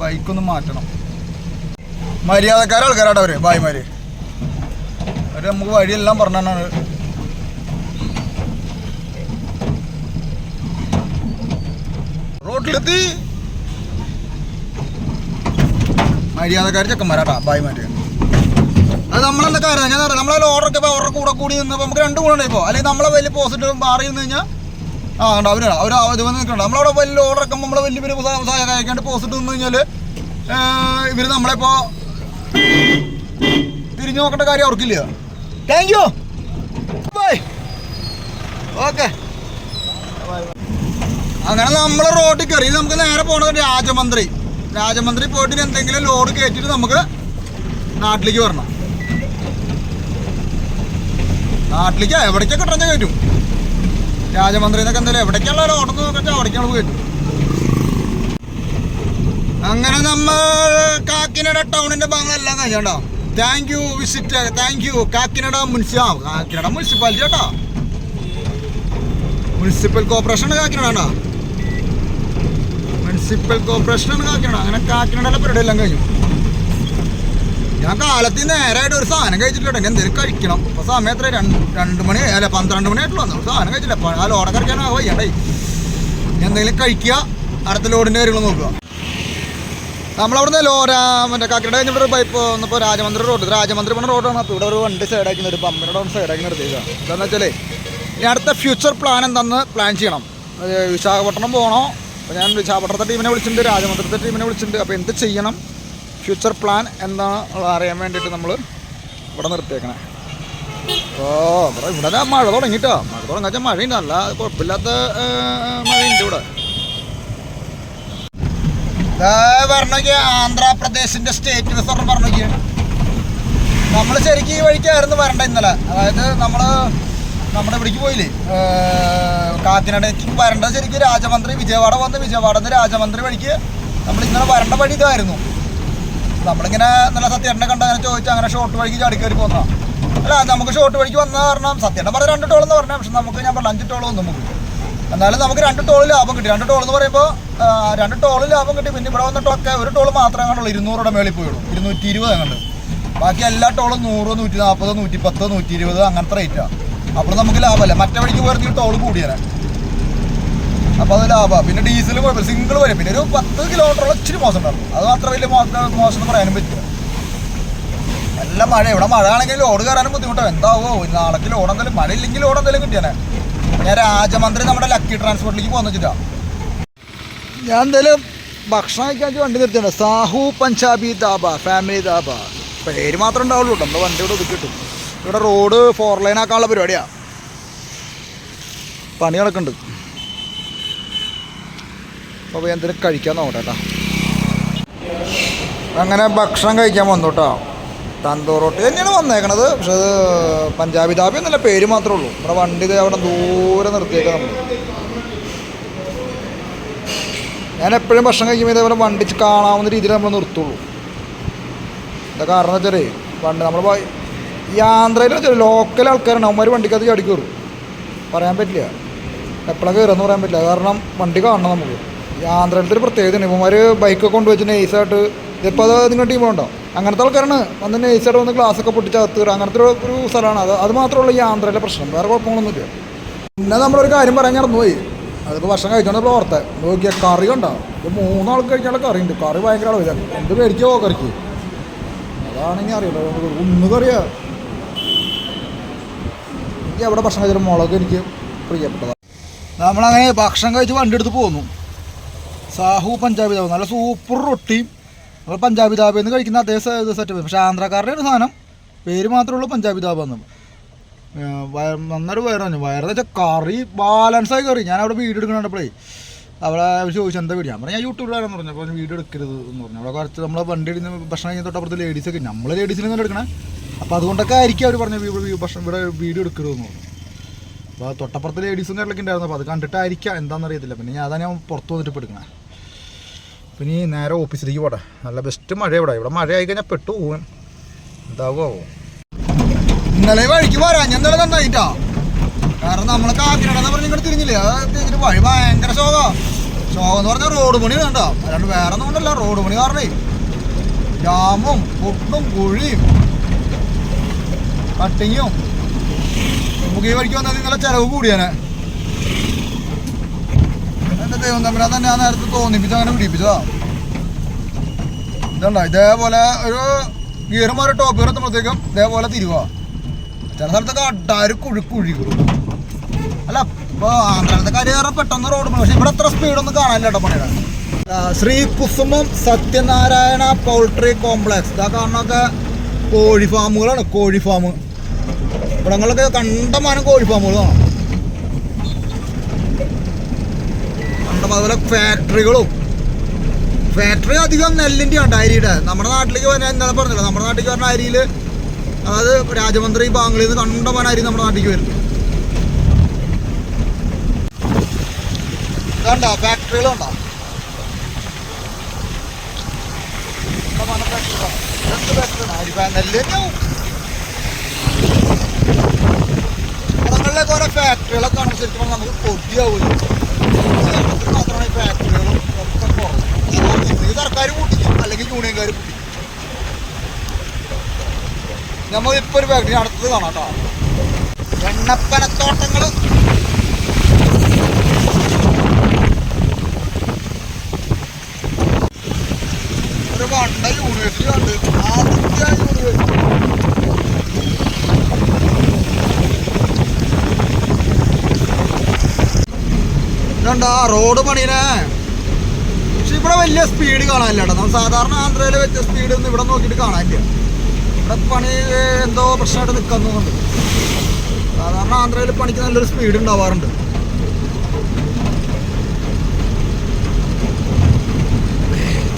ബൈക്കൊന്നും മാറ്റണം. മര്യാദക്കാര ആൾക്കാരാണ് അവർ ഭായിമാര്. അവർ നമുക്ക് വഴിയെല്ലാം പറഞ്ഞാണ് റോട്ടിലെത്തി. മര്യാദക്കാർ ചെക്കന്മാരാട്ടാ ബായിമാര് അത് നമ്മളെന്താ കാര്യം. ഞാൻ അറിയാം നമ്മളെ ഓർഡർ ഒക്കെ ഓർഡർ കൂടെ കൂടി നിന്നപ്പോൾ നമുക്ക് രണ്ട് ഗുണം ഇപ്പോൾ അല്ലെങ്കിൽ നമ്മളെ വലിയ പോസിറ്റീവ് മാറി നിന്ന് കഴിഞ്ഞാൽ ആ ഉണ്ട് അവർ ഇത് വന്ന് നിൽക്കണ്ട നമ്മളവിടെ വലിയ ഓർഡറൊക്കെ നമ്മളെ വലിയ വലിയ സഹായിക്കാണ്ട് പോസിറ്റീവ് നിന്ന് കഴിഞ്ഞാൽ ഇവർ നമ്മളിപ്പോൾ തിരിഞ്ഞു നോക്കേണ്ട കാര്യം അവർക്കില്ല. താങ്ക് യു ബൈ ഓക്കെ അങ്ങനെ നമ്മളെ റോഡിൽ കയറി. നമുക്ക് നേരെ പോണത് രാജമന്ത്രി. രാജമന്ത്രി പോയിട്ട് എന്തെങ്കിലും ലോഡ് കയറ്റിട്ട് നമുക്ക് നാട്ടിലേക്ക് വരണം. നാട്ടിലേക്ക് എവിടേക്കൊക്കെ കിട്ടണം കയറ്റും? രാജമന്ത്രി എന്നൊക്കെ എന്തായാലും എവിടേക്കുള്ള ലോഡെന്ന് നോക്കിച്ചാൽ അവിടേക്കാണ് കയറ്റും അങ്ങനെ നമ്മൾ കാക്കിനട ടൗണിന്റെ ഭാഗങ്ങളെല്ലാം കഴിഞ്ഞോ thank you visit thank you Kakinada മുനിസിപ്പാ Kakinada municipality കേട്ടോ. മുനിസിപ്പൽ കോർപ്പറേഷൻ കാക്കിനട കേട്ടോ മുനിസിപ്പൽ കോർപ്പറേഷനാണ് കാക്കിനട അങ്ങനെ കാക്കിനടയിലെ പരിപാടി എല്ലാം കഴിഞ്ഞു. ഞാൻ കാലത്ത് നേരമായിട്ട് ഒരു സാധനം കഴിച്ചിട്ടില്ല ഇനി എന്തെങ്കിലും കഴിക്കണം. ഇപ്പൊ സമയം എത്ര രണ്ട് രണ്ട് മണി അല്ല പന്ത്രണ്ട് മണിയായിട്ടുള്ള വന്നു സാധനം കഴിച്ചില്ല. ആ ലോഡ് കഴിക്കാൻ വയ്യണ്ടേ എന്തെങ്കിലും കഴിക്കുക. അടുത്ത ലോഡിന്റെ കാര്യങ്ങൾ നോക്കുക. നമ്മളവിടുന്ന് ലോര മറ്റേ കാക്കയുടെ കഴിഞ്ഞിട്ട് പൈപ്പ് വന്നപ്പോൾ രാജമന്ത്രി റോഡ് രാജമന്ത്രി പറഞ്ഞ റോഡാണ്. അപ്പോൾ ഇവിടെ ഒരു വണ്ടി സൈഡാക്കി ഒരു പമ്പിനോട് ഒന്ന് സൈഡാക്കി നിർത്തിയതാണ് എന്താണെന്ന് വെച്ചാൽ അടുത്ത ഫ്യൂച്ചർ പ്ലാൻ എന്താണെന്ന് പ്ലാൻ ചെയ്യണം. വിശാഖപട്ടണം പോകണോ? അപ്പോൾ ഞാൻ വിശാഖപട്ടണത്തെ ടീമിനെ വിളിച്ചിട്ടുണ്ട് രാജമന്ത്രത്തെ ടീമിനെ വിളിച്ചിട്ടുണ്ട്. അപ്പോൾ എന്ത് ചെയ്യണം? ഫ്യൂച്ചർ പ്ലാൻ എന്താണെന്ന് അറിയാൻ വേണ്ടിയിട്ട് നമ്മൾ ഇവിടെ നിർത്തിയേക്കണേ. ഓ ഇവിടെ ഇവിടെ മഴ തുടങ്ങിട്ടോ. മഴ തുടങ്ങാച്ചാൽ മഴയുണ്ട്. നല്ല കുഴപ്പമില്ലാത്ത മഴയുണ്ട് ഇവിടെ. പറഞ്ഞോക്കിയ ആന്ധ്രാപ്രദേശിന്റെ സ്റ്റേറ്റ് റിസർവ് പറഞ്ഞോക്കിയ. നമ്മൾ ശരിക്കും ഈ വഴിക്കായിരുന്നു വരണ്ട ഇന്നലെ. അതായത് നമ്മൾ നമ്മുടെ ഇവിടേക്ക് പോയില്ലേ? കാക്കിനടയ്ക്ക് വരണ്ട ശരിക്കും രാജമന്ത്രി വിജയവാഡ വന്ന് വിജയവാഡ നിന്ന് രാജമന്ത്രി വഴിക്ക് നമ്മൾ ഇന്നലെ വരേണ്ട വഴി ഇതായിരുന്നു. നമ്മളിങ്ങനെ നല്ല സത്യേട്ടനെ കണ്ട അങ്ങനെ ചോദിച്ചു അങ്ങനെ ഷോർട്ട് വഴിക്ക് ചാടി പോന്നാ അല്ല നമുക്ക് ഷോർട്ട് വഴിക്ക് വന്ന കാരണം സത്യേട്ടൻ പറഞ്ഞ രണ്ട് ടോൾ എന്ന് പറഞ്ഞാൽ പക്ഷെ നമുക്ക് ഞാൻ പറഞ്ഞു അഞ്ച് ടോൾ ഒന്നും നമുക്ക് എന്നാലും നമുക്ക് രണ്ട് ടോൾ ലാഭം കിട്ടി. രണ്ട് ടോൾ എന്ന് പറയുമ്പോൾ രണ്ട് ടോൾ ലാഭം കിട്ടി. പിന്നെ ഇവിടെ വന്നിട്ടൊക്കെ ഒരു ടോൾ മാത്രമേ കണ്ടുള്ളൂ. ഇരുന്നൂറുടെ മേളിൽ പോയുള്ളൂ. ഇരുന്നൂറ്റി ഇരുപത് അങ്ങോട്ട് ബാക്കി എല്ലാ ടോളും നൂറ് നൂറ്റി നാൽപ്പത് നൂറ്റി പത്ത് നൂറ്റി ഇരുപത് അങ്ങനത്തെ റേറ്റാണ് അപ്പോൾ നമുക്ക് ലാഭമല്ല? മറ്റേ വഴിക്ക് പോയിരുന്നെങ്കിൽ ടോൾ കൂടിയാണ് അപ്പോൾ അത് ലാഭമാണ് പിന്നെ ഡീസൽ കുഴപ്പമില്ല. സിംഗിൾ വരും. പിന്നെ ഒരു പത്ത് കിലോമീറ്ററോളം ഇച്ചിരി മോശം ഉണ്ടാവും. അത് അത്ര വലിയ മോശം മോശം എന്ന് പറയാനും പറ്റില്ല നല്ല മഴ ഇവിടെ മഴ ആണെങ്കിൽ ലോഡ് കയറാനും ബുദ്ധിമുട്ടാണ്. എന്താവോ? നാളേക്ക് ലോഡ് എന്തായാലും മഴ ഇല്ലെങ്കിൽ ലോഡ് എന്തായാലും കിട്ടിയാനെ. ഞാൻ രാജമന്ത്രി നമ്മുടെ ലക്കി ട്രാൻസ്പോർട്ടിലേക്ക് പോകുന്ന വെച്ചിട്ടാ. ഞാൻ എന്തായാലും ഭക്ഷണം കഴിക്കാൻ വണ്ടി നിർത്തിയാണ് സാഹു പഞ്ചാബി ദാബ ഫാമിലി ദാബ പേര് മാത്രമേ ഉണ്ടാവുള്ളൂ നമ്മുടെ വണ്ടി ഇവിടെ ഒതുക്കിട്ടും ഇവിടെ റോഡ് ഫോർ ലൈൻ ആക്കാനുള്ള പരിപാടിയാണ് പണി നടക്കുന്നുണ്ട് അപ്പോൾ എന്തെങ്കിലും കഴിക്കാൻ നോക്കട്ടെ അങ്ങനെ ഭക്ഷണം കഴിക്കാൻ വന്നു കേട്ടോ തന്തൂർ റൊട്ടി. തന്നെയാണ് വന്നേക്കണത്. പക്ഷെ അത് പഞ്ചാബി ദാബി എന്നല്ല പേര് മാത്രമേ ഉള്ളൂ. നമ്മുടെ വണ്ടി അവിടെ ദൂരെ നിർത്തിയേക്കാം നമ്മൾ ഞാൻ എപ്പോഴും ഭക്ഷണം കഴിക്കുമ്പോൾ ഇതേപോലെ വണ്ടി കാണാവുന്ന രീതിയിൽ നമ്മൾ നിർത്തുള്ളൂ. എന്താ കാരണം വെച്ചാലേ വണ്ടി നമ്മൾ ഈ ആന്ധ്രയിൽ വെച്ചാൽ ലോക്കൽ ആൾക്കാരാണ് അവന്മാർ വണ്ടിക്കകത്ത് ചാടി കയറും. പറയാൻ പറ്റില്ല. എപ്പോഴാണ് കയറുമെന്ന് പറയാൻ പറ്റില്ല. കാരണം വണ്ടി കാണണം നമുക്ക്. ഈ ആന്ധ്രയിലത്തെ ഒരു പ്രത്യേകതയാണ് ഇവന്മാർ ബൈക്കൊക്കെ കൊണ്ടുവച്ച് നൈസായിട്ട് ഇപ്പോൾ അത് നിങ്ങളുടെ ടീമുണ്ടോ അങ്ങനത്തെ ആൾക്കാരാണ്. വന്ന് നൈസായിട്ട് വന്ന് ഗ്ലാസ് ഒക്കെ പൊട്ടിച്ച് അകത്ത് കയറുക. അങ്ങനത്തെ ഒരു സ്ഥലമാണ്. അത് അത് മാത്രമുള്ള ഈ ആന്ധ്രയിലെ പ്രശ്നം. വേറെ കുഴപ്പങ്ങളൊന്നുമില്ല. പിന്നെ നമ്മളൊരു കാര്യം പറയാൻ നടന്നുപോയി അതിപ്പോൾ ഭക്ഷണം കഴിച്ചോണ്ട് ഓർത്തെ നോക്കിയ കറി ഉണ്ടാവും ഇത് മൂന്നാൾക്ക് കഴിക്കാനുള്ള കറി ഉണ്ട് കറി ഭയങ്കര അളവില്ല എന്ത് മേടിക്കുമോ കറിക്ക്? അതാണെങ്കിൽ അറിയില്ല. ഒന്ന് കറിയാ എനിക്ക് അവിടെ ഭക്ഷണം കഴിച്ച മുളക് എനിക്ക് പ്രിയപ്പെട്ടതാണ്. നമ്മളങ്ങനെ ഭക്ഷണം കഴിച്ച് വണ്ടി എടുത്ത് പോന്നു. സാഹു പഞ്ചാബി ദാബ് നല്ല സൂപ്പർ റൊട്ടിയും നമ്മൾ പഞ്ചാബി ദാബയിൽ നിന്ന് കഴിക്കുന്ന അതേ സെറ്റപ്പ് പക്ഷേ ആന്ധ്രാക്കാരുടെ ഒരു സാധനം. പേര് മാത്രമേ ഉള്ളൂ പഞ്ചാബി ദാബ എന്ന് നന്നൊരു വയറാണ് വയറെന്ന് വെച്ചാൽ കറി ബാലൻസായി കറി ഞാൻ അവിടെ വീഡിയോ എടുക്കണപ്പോഴേ അവിടെ ചോദിച്ചു എന്താ വീട് ഞാൻ പറഞ്ഞു ഞാൻ യൂട്യൂബിലാണെന്ന് പറഞ്ഞു അപ്പോൾ വീഡിയോ എടുക്കരുത് എന്ന് പറഞ്ഞു. അവിടെ കുറച്ച് നമ്മളെ വണ്ടി ഇടുന്ന ഭക്ഷണം കഴിഞ്ഞ തൊട്ടപ്പുറത്ത് ലേഡീസൊക്കെ നമ്മൾ ലേഡീസിനെ തന്നെ എടുക്കണേ? അപ്പോൾ അതുകൊണ്ടൊക്കെ ആയിരിക്കും അവർ പറഞ്ഞു ഇവിടെ ഭക്ഷണം ഇവിടെ വീഡിയോ എടുക്കരുതെന്ന് പറഞ്ഞു. അപ്പോൾ തൊട്ടപ്പുറത്ത് ലേഡീസും കാര്യങ്ങളൊക്കെ ഉണ്ടായിരുന്നു. അപ്പോൾ അത് കണ്ടിട്ടായിരിക്കാം. എന്താണെന്ന് അറിയത്തില്ല. പിന്നെ ഞാൻ അതാണ് ഞാൻ പുറത്ത് വന്നിട്ട് ഇപ്പോൾ എടുക്കണേ. പിന്നെ നേരെ ഓഫീസിലേക്ക് പോട്ടെ. നല്ല ബെസ്റ്റ് മഴ ഇവിടെ. ഇവിടെ മഴ ആയി കഴിഞ്ഞാൽ പെട്ടു പോകും എന്താവോ? ഇന്നലെ വഴിക്ക് വരാൻ ഞാൻ ഇന്നലെ നന്നായിട്ടാ. കാരണം നമ്മളെ കാക്കിനടന്ന് പറഞ്ഞ് ഇങ്ങോട്ട് തിരിഞ്ഞില്ലേ? അത് വഴി ഭയങ്കര ശോക. ശോകം എന്ന് പറഞ്ഞാൽ റോഡ് പണി വേണ്ട. അല്ലാണ്ട് വേറെ ഒന്നും കൊണ്ടല്ല. റോഡ് പണി കാരണേ ജാമും പൊട്ടും കുഴിയും. കട്ടിങ്ങും നമുക്ക് ഈ വഴിക്ക് വന്നത് നല്ല ചിലവ് കൂടിയാണ് എന്റെ ദൈവം തമ്മിലാ തന്നെ ആ നേരത്തെ തോന്നിപ്പിച്ച് അങ്ങനെ പിടിപ്പിച്ചതാ. ഇതുണ്ടോ? ഇതേപോലെ ഒരു ഗിയർ മാറി ടോപ്പ് ഗിയർ എത്തുമ്പോഴത്തേക്കും ഇതേപോലെ തിരുവാ. ചില സ്ഥലത്തൊക്കെ അട്ടാര് കുഴി കുഴികളും. അല്ല ഇപ്പോൾ ആന്ധ്രത്തെ കാര്യം പെട്ടെന്ന് റോഡ് പണി പക്ഷെ ഇവിടെ അത്ര സ്പീഡൊന്നും കാണാനില്ല പണിയുടെ. ശ്രീ കുസുമം സത്യനാരായണ പൗൾട്രി കോംപ്ലക്സ് ഇതാ കാണുന്നൊക്കെ കോഴി ഫാമുകളാണ് കോഴി ഫാം ഇവിടങ്ങളിലൊക്കെ കണ്ടമാനം കോഴി ഫാമുകൾ കാണാം. കണ്ടമാനം അതുപോലെ ഫാക്ടറികളും ഫാക്ടറി അധികം നെല്ലിന്റെ ഉണ്ട് അരിയുടെ നമ്മുടെ നാട്ടിലേക്ക് പറഞ്ഞാൽ എന്താണ് പറഞ്ഞില്ല നമ്മുടെ നാട്ടിലേക്ക് പറഞ്ഞ അരിയിൽ അതായത് രാജമന്ത്രി ബാംഗ്ലയിൽ നിന്ന് കണ്ടമാനം അരി നമ്മുടെ നാട്ടിലേക്ക് വരുന്നു ഇതുണ്ടോ? ഫാക്ടറികളുണ്ടോ ഇടങ്ങളിലേക്ക് ഓരോ ഫാക്ടറികളൊക്കെ കാണുമ്പോൾ ശരിക്കും നമുക്ക് കൊതിയാവില്ല മാത്രമാണ് ഈ ഫാക്ടറികളും ഒക്കെ കുറവ്. സർക്കാർ കൂട്ടിക്കും അല്ലെങ്കിൽ യൂണിയൻകാർ കൂട്ടിക്കും. നമ്മൾ ഇപ്പോൾ ഒരു ഫാക്ടറി അടുത്തത് കാണാം കേട്ടോ. എണ്ണപ്പനത്തോട്ടങ്ങൾ ഒരു വണ്ട യൂണിവേഴ്സിറ്റി ഉണ്ട്. ആദ്യത്തെ യൂണിവേഴ്സിറ്റി ഇതുണ്ടാ റോഡ് പണിനെ പക്ഷെ ഇവിടെ വലിയ സ്പീഡ് കാണാനില്ല കേട്ടോ. നമ്മൾ സാധാരണ ആന്ധ്രയിൽ വെച്ച സ്പീഡ് ഒന്നും ഇവിടെ നോക്കിയിട്ട് കാണാനില്ല. ഇവിടെ പണി എന്തോ പ്രശ്നമായിട്ട് നിൽക്കുന്നുണ്ട് സാധാരണ ആന്ധ്രയിൽ പണിക്ക് നല്ലൊരു സ്പീഡ് ഉണ്ടാവാറുണ്ട്.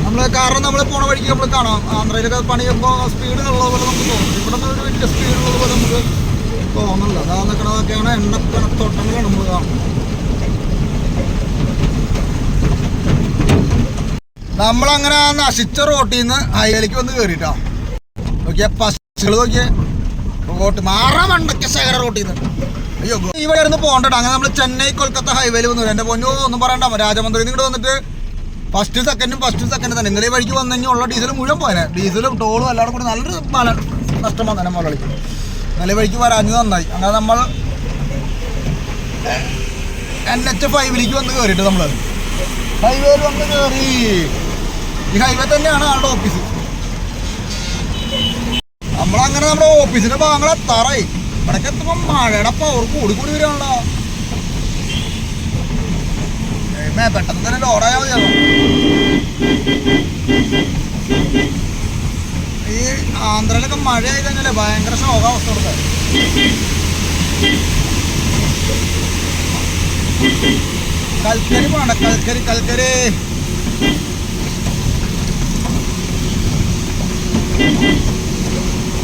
നമ്മളെ കാരണം നമ്മൾ പോണ വഴിക്ക് നമ്മൾ കാണാം. ആന്ധ്രയിലൊക്കെ പണിയുമ്പോൾ സ്പീഡ് ഉള്ളത് പോലെ നമുക്ക് തോന്നുന്നു ഇവിടെ ഒരു വലിയ സ്പീഡ് ഉള്ളത് പോലെ നമുക്ക് തോന്നുന്നില്ല. അതാ നിൽക്കണതൊക്കെയാണ് എണ്ണക്കണത്തോട്ടങ്ങളാണ് നമ്മൾ കാണുന്നത്. നമ്മളങ്ങനെ നശിച്ച റോട്ടിൽ നിന്ന് ഹൈവേലേക്ക് വന്ന് കയറിട്ടോ നോക്കിയാ പശുകൾ നോക്കിയേ. റോട്ട് മാറാ മണ്ടയ്ക്ക ശേഖര റോട്ടിൽ നിന്ന് അയ്യോ ഇവിടെ ഇരുന്ന് പോകണ്ടോ അങ്ങനെ നമ്മൾ ചെന്നൈ കൊൽക്കത്ത ഹൈവേയിൽ വന്നു. എന്റെ പൊന്നു ഒന്നും പറയണ്ട. രാജമന്ത്രി ഇങ്ങോട്ട് വന്നിട്ട് ഫസ്റ്റ് സെക്കൻഡും ഫസ്റ്റ് സെക്കൻഡ് തന്നെ. നിങ്ങളീ വഴിക്ക് വന്നെങ്കിൽ ഉള്ള ഡീസൽ മുഴുവൻ പോയനെ. ഡീസലും ടോളും എല്ലാവരും കൂടി നല്ലൊരു മല നഷ്ടം വന്നെ മുതലാളിക്ക് നല്ല വഴിക്ക് വരാഞ്ഞത് നന്നായി. അങ്ങനെ നമ്മൾ എൻ എച്ച് ഫൈവിലേക്ക് വന്ന് കയറിയിട്ട് നമ്മൾ ഹൈവേയിൽ വന്ന് കയറി ഈ ഹൈവേ തന്നെയാണ് ആളുടെ ഓഫീസ് നമ്മളങ്ങനെ നമ്മുടെ ഓഫീസിന്റെ ഭാഗങ്ങൾ എത്താറായി. ഇവിടേക്ക് എത്തുമ്പോൾ മഴയുടെ പവർ കൂടി കൂടി വരികയാണല്ലോ. പെട്ടെന്ന് തന്നെ ലോഡായാൽ മതിയാണോ ഈ ആന്ധ്രയിലൊക്കെ മഴ ആയി കഴിഞ്ഞാലേ ഭയങ്കര ശോകാവസ്ഥ കൊടുത്ത കൽക്കരി പോണ്ട കൽക്കരി കൽക്കരി.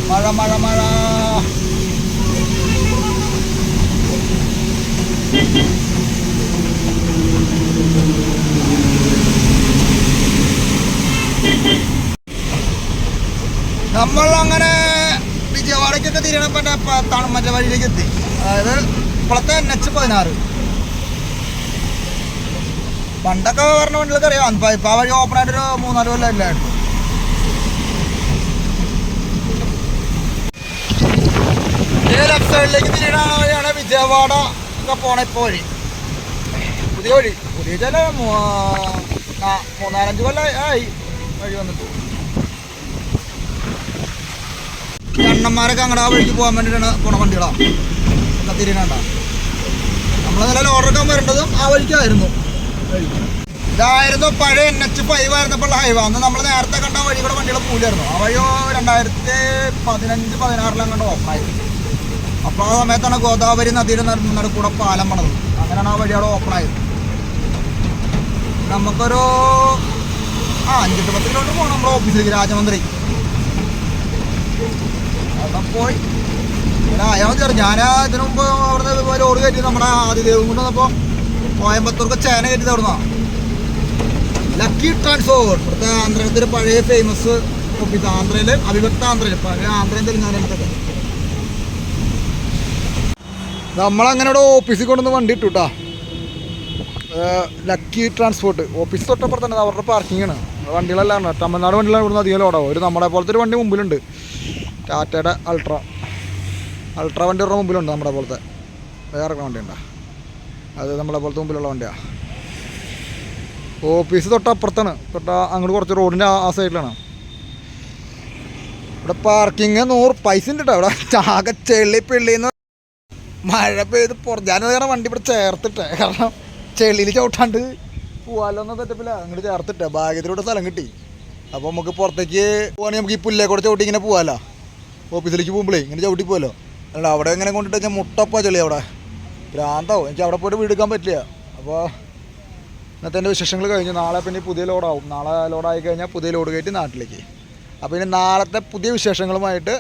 മഴ മഴ മഴ നമ്മൾ അങ്ങനെ വിജയവാഡയ്ക്കൊക്കെ തിരിയണപ്പോ മറ്റേ വഴിയിലേക്ക് എത്തി. അതായത് ഇപ്പോഴത്തെ എൻ എച്ച് പതിനാറ്. പണ്ടൊക്കെ പറഞ്ഞ വണ്ടികൾക്ക് അറിയാം ഇപ്പൊ ആ വഴി ഓപ്പൺ ആയിട്ടൊരു മൂന്നാൽ കൊല്ലം അല്ലായിരുന്നു ലെഫ്റ്റ് തിരിയണ വിജയവാഡ ഒക്കെ പോണ ഇപ്പോൾ വഴി. പുതിയ വഴി. പുതിയ ചില മൂന്നാലഞ്ച് കൊല്ലം ആയി. വഴി വന്നിട്ട്. ഈ അണ്ണന്മാരൊക്കെ അങ്ങടെ ആ വഴിക്ക് പോകാൻ വേണ്ടിയിട്ടാണ് പോണ വണ്ടികളാ. ഒക്കെ തിരിയണണ്ട. നമ്മളെ നല്ല ഓർഡറൊക്കെ വരേണ്ടതും ആ വഴിക്കായിരുന്നു. ഇതായിരുന്നു പഴയ എൻ എച്ച് ഫൈവ് ആയിരുന്നപ്പോൾ ഹൈവ അന്ന് നമ്മൾ നേരത്തെ കണ്ട വഴി കൂടെ വണ്ടികൾ പൂലായിരുന്നു. ആ വഴി രണ്ടായിരത്തി പതിനഞ്ച് പതിനാറിലും കണ്ട് ഓപ്പണായി അപ്പോൾ ആ സമയത്താണ് ഗോദാവരി നദിയുടെ നടുക്കൂടെ പാലം പണത് അങ്ങനെയാണ് ആ വഴി അവിടെ ആയത്. നമുക്കൊരു ആ അഞ്ചെട്ട് പത്ത് കിലോമീറ്റർ പോകണം നമ്മുടെ ഓഫീസിലേക്ക് രാജമന്ത്രി. അവിടെ പോയി. പിന്നെ അയാൾ ചെറു ഞാൻ ഇതിനു മുമ്പ് അവിടുന്ന് ലോഡ് കയറ്റി നമ്മുടെ ആദിദേവും കൊണ്ട് വന്നപ്പോൾ കോയമ്പത്തൂർക്ക് ചേന കയറ്റിയത് തുടങ്ങാം ലക്കി ട്രാൻസ്ഫോർ ഇവിടുത്തെ ആന്ധ്രയിലത്തെ പഴയ ഫേമസ് ഓഫീസ് ആന്ധ്രയിൽ അവിഭക്ത ആന്ധ്രയിൽ പഴയ ആന്ധ്രയും തെലുങ്കാനയിലത്തൊക്കെ നമ്മളങ്ങനെ ഇവിടെ ഓഫീസിൽ കൊണ്ടുവന്ന് വണ്ടി ഇട്ടു കേട്ടോ ലക്കി ട്രാൻസ്പോർട്ട് ഓഫീസ് തൊട്ടപ്പുറത്ത് തന്നെ അവരുടെ ആണ്. വണ്ടികളെല്ലാം തമിഴ്നാട് വണ്ടികളാണ് ഇവിടുന്ന് അധികം ലോഡാവും ഒരു നമ്മുടെ പോലത്തെ ഒരു വണ്ടി മുമ്പിലുണ്ട്. ടാറ്റയുടെ അൾട്ര അൾട്ര വണ്ടി ഒരു മുമ്പിലുണ്ട് നമ്മുടെ പോലത്തെ. വേറെ വണ്ടിയുണ്ടോ? അത് നമ്മളെ പോലത്തെ മുമ്പിലുള്ള വണ്ടിയാണ് ഓഫീസ് തൊട്ടപ്പുറത്താണ്. തൊട്ട അങ്ങോട്ട് കുറച്ച് റോഡിന്റെ ആ സൈഡിലാണ് ഇവിടെ പാർക്കിങ് നൂറ് പൈസ ഉണ്ട് കേട്ടോ ഇവിടെ ചാകച്ചെള്ളി ചെള്ളി പിള്ളിന്ന് മഴ പെയ്ത് പുറത്ത് ഞാനത് കാരണം വണ്ടി ഇവിടെ ചേർത്തിട്ടെ. കാരണം ചെളിയിൽ ചവിട്ടാണ്ട് പോവാലോ എന്ന തെറ്റപ്പില്ല അങ്ങോട്ട് ചേർത്തിട്ടെ. ഭാഗ്യത്തിലൂടെ സ്ഥലം കിട്ടി. അപ്പോൾ നമുക്ക് പുറത്തേക്ക് പോവാണെങ്കിൽ നമുക്ക് ഈ പുല്ലേ കൂടെ ചവിട്ടി ഇങ്ങനെ പോവാലോ. ഓഫീസിലേക്ക് പോകുമ്പോഴേ ഇങ്ങനെ ചവിട്ടി പോകല്ലോ അല്ല അവിടെ എങ്ങനെ കൊണ്ടിട്ട് ഞാൻ മുട്ടപ്പ ചെളി അവിടെ. ഭ്രാന്താവും. എനിക്ക് അവിടെ പോയിട്ട് വീടെടുക്കാൻ പറ്റില്ല. അപ്പോൾ ഇന്നത്തെ എന്റെ വിശേഷങ്ങൾ കഴിഞ്ഞു. നാളെ പിന്നെ പുതിയ ലോഡാവും. നാളെ ലോഡായി കഴിഞ്ഞാൽ പുതിയ ലോഡ് കയറ്റി നാട്ടിലേക്ക്. അപ്പോൾ ഇനി നാളത്തെ പുതിയ വിശേഷങ്ങളുമായിട്ട്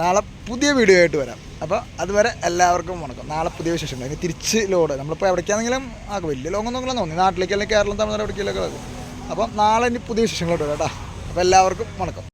നാളെ പുതിയ വീഡിയോ ആയിട്ട് വരാം. അപ്പോൾ അതുവരെ എല്ലാവർക്കും വണക്കം. നാളെ പുതിയ വിശേഷങ്ങൾ. ഇനി തിരിച്ച് ലോഡ് നമ്മളിപ്പോൾ എവിടേക്കാണെങ്കിലും ആക്കും വലിയ ലോങ്ങൊന്നും ഒന്നും തോന്നി നാട്ടിലേക്ക് അല്ലെങ്കിൽ കേരളം തമിഴ്നാട് എവിടേക്കെങ്കിലൊക്കെ അപ്പോൾ അപ്പം നാളെ ഇനി പുതിയ വിശേഷങ്ങളോട്ട് വരാം കേട്ടോ. അപ്പോൾ എല്ലാവർക്കും വണക്കം.